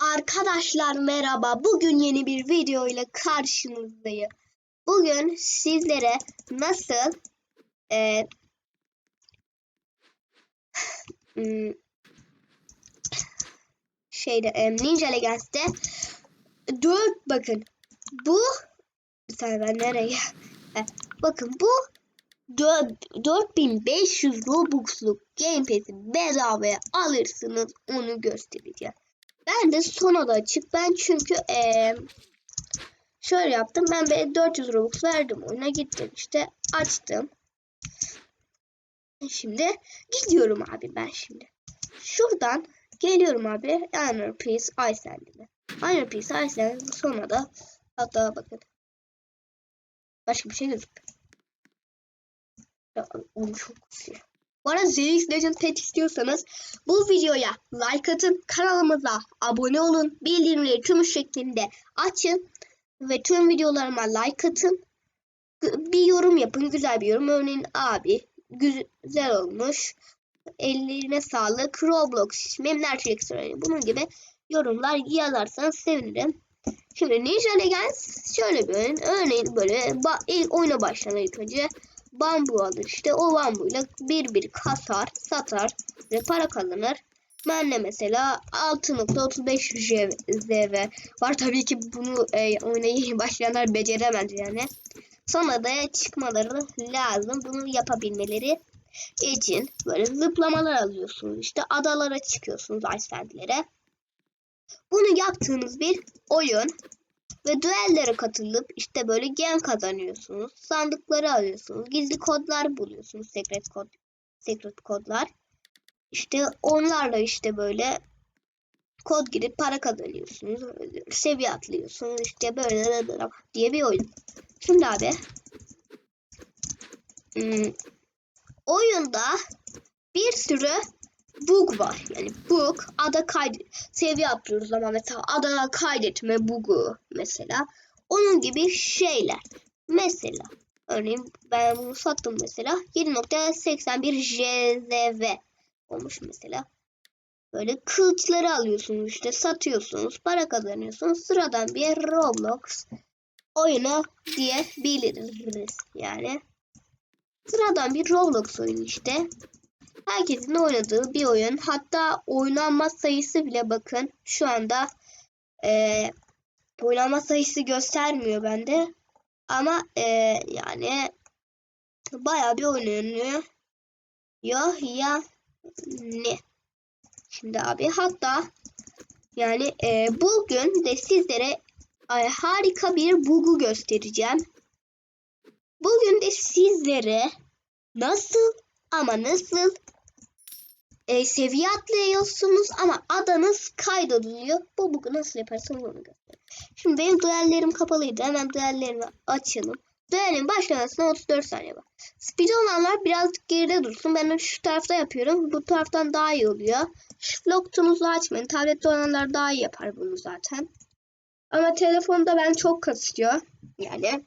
Arkadaşlar merhaba. Bugün yeni bir video ile karşınızdayım. Bugün sizlere nasıl e, hmm, şeyde e, Ninja Legends'te 4 bakın bu bir saniye ben nereye E, bakın bu 4, 4500 Robux'luk Game Pass'i bedavaya alırsınız onu göstereceğim. Ben de sona da açık. Ben çünkü eee şöyle yaptım. Ben bir 400 Robux verdim oyuna gittim işte açtım. Şimdi gidiyorum abi ben şimdi. Şuradan geliyorum abi. Honor Peace Iceland'ime. Honor Peace Iceland sonra da hatta bakın. Başka bir şey gözükmüyor. Ya, onu çok kusuyor. Arada ZX Legend Pet istiyorsanız bu videoya like atın, kanalımıza abone olun, bildirimleri tüm şeklinde açın ve tüm videolarıma like atın. Bir yorum yapın, güzel bir yorum. Örneğin abi güzel olmuş, ellerine sağlık, Roblox, memler çelik bunun gibi yorumlar yazarsanız sevinirim. Şimdi Ninja Legends şöyle bir. Örneğin böyle ba- ilk oyuna başlamak ilk önce bambu alır işte o bambuyla bir bir kasar satar ve para kazanır. Ben de mesela 6.35 ZV var. Tabii ki bunu e, oyuna yeni başlayanlar beceremez yani. Sonra da çıkmaları lazım. Bunu yapabilmeleri için böyle zıplamalar alıyorsunuz. İşte adalara çıkıyorsunuz Iceland'lere. Bunu yaptığınız bir oyun ve düellere katılıp işte böyle gem kazanıyorsunuz. Sandıkları alıyorsunuz. Gizli kodlar buluyorsunuz. Secret kod, secret kodlar. İşte onlarla işte böyle kod girip para kazanıyorsunuz. Seviye atlıyorsunuz. İşte böyle diye bir oyun. Şimdi abi hmm, oyunda bir sürü bug var. Yani bug ada kaydet seviye atlıyoruz ama mesela ada kaydetme bugu mesela. Onun gibi şeyler. Mesela örneğin ben bunu sattım mesela 7.81 JZV olmuş mesela. Böyle kılıçları alıyorsunuz işte satıyorsunuz para kazanıyorsunuz sıradan bir Roblox oyunu diyebiliriz yani. Sıradan bir Roblox oyunu işte herkesin oynadığı bir oyun. Hatta oynanma sayısı bile bakın şu anda e, oynanma sayısı göstermiyor bende. Ama e, yani bayağı bir oynanıyor. Ya ya ne? Şimdi abi hatta yani e, bugün de sizlere e, harika bir bug'u göstereceğim. Bugün de sizlere nasıl ama nasıl e, seviye atlıyorsunuz ama adanız kaydediliyor. Bu bugün nasıl yaparsınız onu göstereyim. Şimdi benim duellerim kapalıydı. Hemen duellerimi açalım. Duelin başlamasına 34 saniye var. Speed olanlar birazcık geride dursun. Ben şu tarafta yapıyorum. Bu taraftan daha iyi oluyor. Lock tool'unuzu açmayın. Tablette olanlar daha iyi yapar bunu zaten. Ama telefonda ben çok kasıyor. Yani.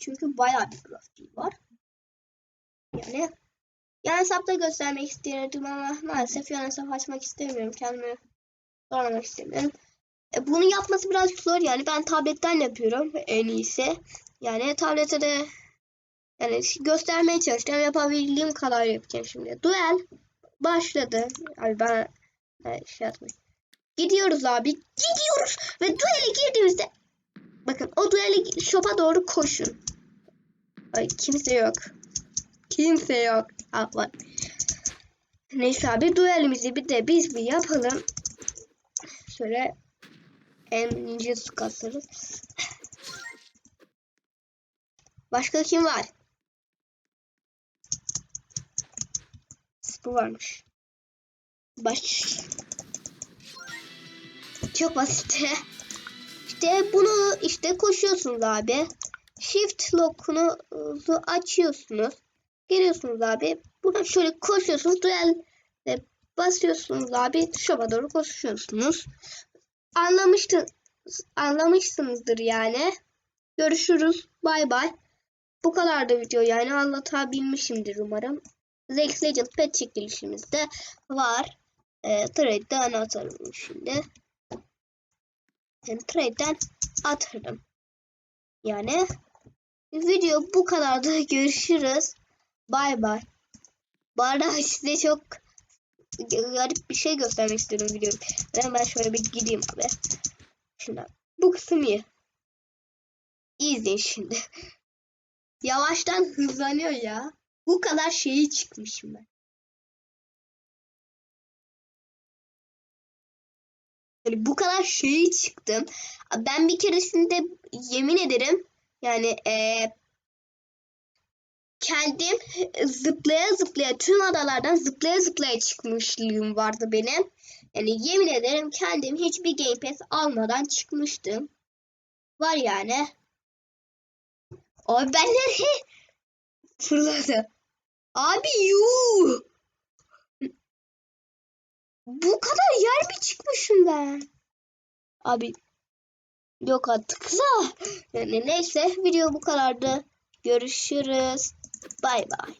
Çünkü bayağı bir grafiği var. Yani yan hesapta göstermek istedim ama maalesef yan hesap açmak istemiyorum. Kendimi zorlamak istemiyorum. E, bunu yapması birazcık zor yani. Ben tabletten yapıyorum en iyisi. Yani tablete de yani göstermeye çalışacağım. Yapabildiğim kadar yapacağım şimdi. Duel başladı. Abi ben e, şey yapmayayım. Gidiyoruz abi. Gidiyoruz. Ve duele girdiğimizde bakın o duele şopa doğru koşun. Ay kimse yok. Kimse yok. Var. Neyse abi duelimizi bir de biz bir yapalım. Şöyle en ince su kasarız. Başka kim var? Bu varmış. Baş. Çok basit. İşte bunu işte koşuyorsunuz abi. Shift lock'unuzu açıyorsunuz. Geliyorsunuz abi. Buradan şöyle koşuyorsunuz. Duel basıyorsunuz abi. Şoba doğru koşuyorsunuz. Anlamıştın, anlamışsınızdır yani. Görüşürüz. Bay bay. Bu kadar da video yani anlatabilmişimdir umarım. Zex Legend pet çekilişimizde var. E, Trade'de anlatalım şimdi. Yani trade'den atarım. Yani video bu kadardı. Görüşürüz. Bay bay. Bu arada size çok garip bir şey göstermek istiyorum. Ben, ben şöyle bir gideyim abi. Şimdi bu kısım iyi. İzleyin şimdi. Yavaştan hızlanıyor ya. Bu kadar şeyi çıkmışım ben. Yani bu kadar şeyi çıktım. Ben bir keresinde yemin ederim yani eee kendim zıplaya zıplaya tüm adalardan zıplaya zıplaya çıkmışlığım vardı benim. Yani yemin ederim kendim hiçbir Game Pass almadan çıkmıştım. Var yani. Abi ben nereye fırladım? Abi yuh! Bu kadar yer mi çıkmışım ben? Abi yok artık. Yani neyse video bu kadardı. Görüşürüz. Bay bay.